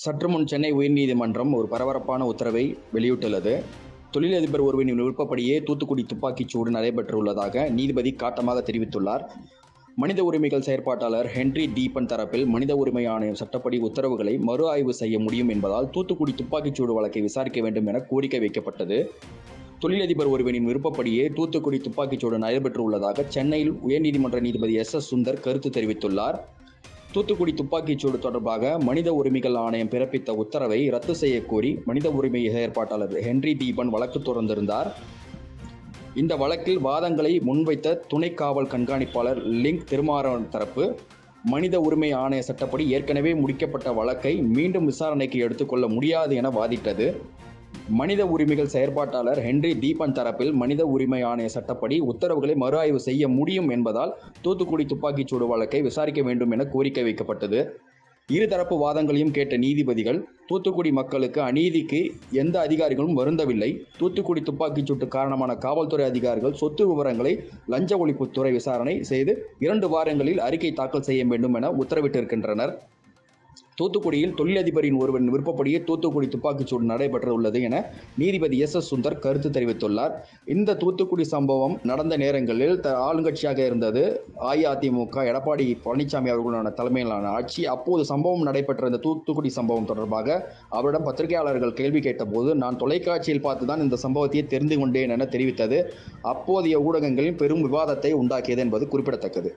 சற்று முன் சென்னை உயர்நீதிமன்றம் ஒரு பரபரப்பான உத்தரவை வெளியிட்டுள்ளது. தொழிலதிபர் ஒருவரின் விருப்பப்படியே தூத்துக்குடி துப்பாக்கிச் சூடு நடைபெற்றுள்ளதாக நீதிபதி காட்டமாக தெரிவித்துள்ளார். மனித உரிமைகள் செயற்பாட்டாளர் ஹென்றி டீபன் தரப்பில் மனித உரிமை ஆணையம் சட்டப்படி உத்தரவுகளை மறு ஆய்வு செய்ய முடியும் என்பதால் தூத்துக்குடி துப்பாக்கிச்சூடு வழக்கை விசாரிக்க வேண்டும் என கோரிக்கை வைக்கப்பட்டது. தொழிலதிபர் ஒருவரின் விருப்பப்படியே தூத்துக்குடி துப்பாக்கிச்சூடு நடைபெற்றுள்ளதாக சென்னையில் உயர்நீதிமன்ற நீதிபதி எஸ் எஸ் சுந்தர் கருத்து தெரிவித்துள்ளார். தூத்துக்குடி துப்பாக்கிச்சூடு தொடர்பாக மனித உரிமைகள் ஆணையம் பிறப்பித்த உத்தரவை ரத்து செய்யக் கோரி மனித உரிமை செயற்பாட்டாளர் ஹென்றி தீபன் வழக்கு தொடர்ந்திருந்தார். இந்த வழக்கில் வாதங்களை முன்வைத்த துணை காவல் கண்காணிப்பாளர் லிங்க் திருமாறன் தரப்பு மனித உரிமை ஆணைய சட்டப்படி ஏற்கனவே முடிக்கப்பட்ட வழக்கை மீண்டும் விசாரணைக்கு எடுத்துக்கொள்ள முடியாது என வாதிட்டது. மனித உரிமைகள் செயற்பாட்டாளர் ஹென்றி தீபன் தரப்பில் மனித உரிமை ஆணைய சட்டப்படி உத்தரவுகளை மறு ஆய்வு செய்ய முடியும் என்பதால் தூத்துக்குடி துப்பாக்கிச்சூடு வழக்கை விசாரிக்க வேண்டும் என கோரிக்கை வைக்கப்பட்டது. இருதரப்பு வாதங்களையும் கேட்ட நீதிபதிகள் தூத்துக்குடி மக்களுக்கு அநீதிக்கு எந்த அதிகாரிகளும் வருந்தவில்லை. தூத்துக்குடி துப்பாக்கிச் சூட்டு காரணமான காவல்துறை அதிகாரிகள் சொத்து விவரங்களை லஞ்ச ஒழிப்புத்துறை விசாரணை செய்து இரண்டு வாரங்களில் அறிக்கை தாக்கல் செய்ய வேண்டும் என உத்தரவிட்டிருக்கின்றனர். தூத்துக்குடியில் தொழிலதிபரின் ஒருவரின் விருப்பப்படியே தூத்துக்குடி துப்பாக்கிச்சூடு நடைபெற்றுள்ளது என நீதிபதி எஸ் எஸ் சுந்தர் கருத்து தெரிவித்துள்ளார். இந்த தூத்துக்குடி சம்பவம் நடந்த நேரங்களில் த ஆளுங்கட்சியாக இருந்தது அஇஅதிமுக எடப்பாடி பழனிசாமி அவர்களுடன தலைமையிலான ஆட்சி. அப்போது சம்பவம் நடைபெற்ற இந்த தூத்துக்குடி சம்பவம் தொடர்பாக அவரிடம் பத்திரிகையாளர்கள் கேள்வி கேட்டபோது நான் தொலைக்காட்சியில் பார்த்து தான் இந்த சம்பவத்தையே தெரிந்து கொண்டேன் என தெரிவித்தது. அப்போதைய ஊடகங்களில் பெரும் விவாதத்தை உண்டாக்கியது என்பது குறிப்பிடத்தக்கது.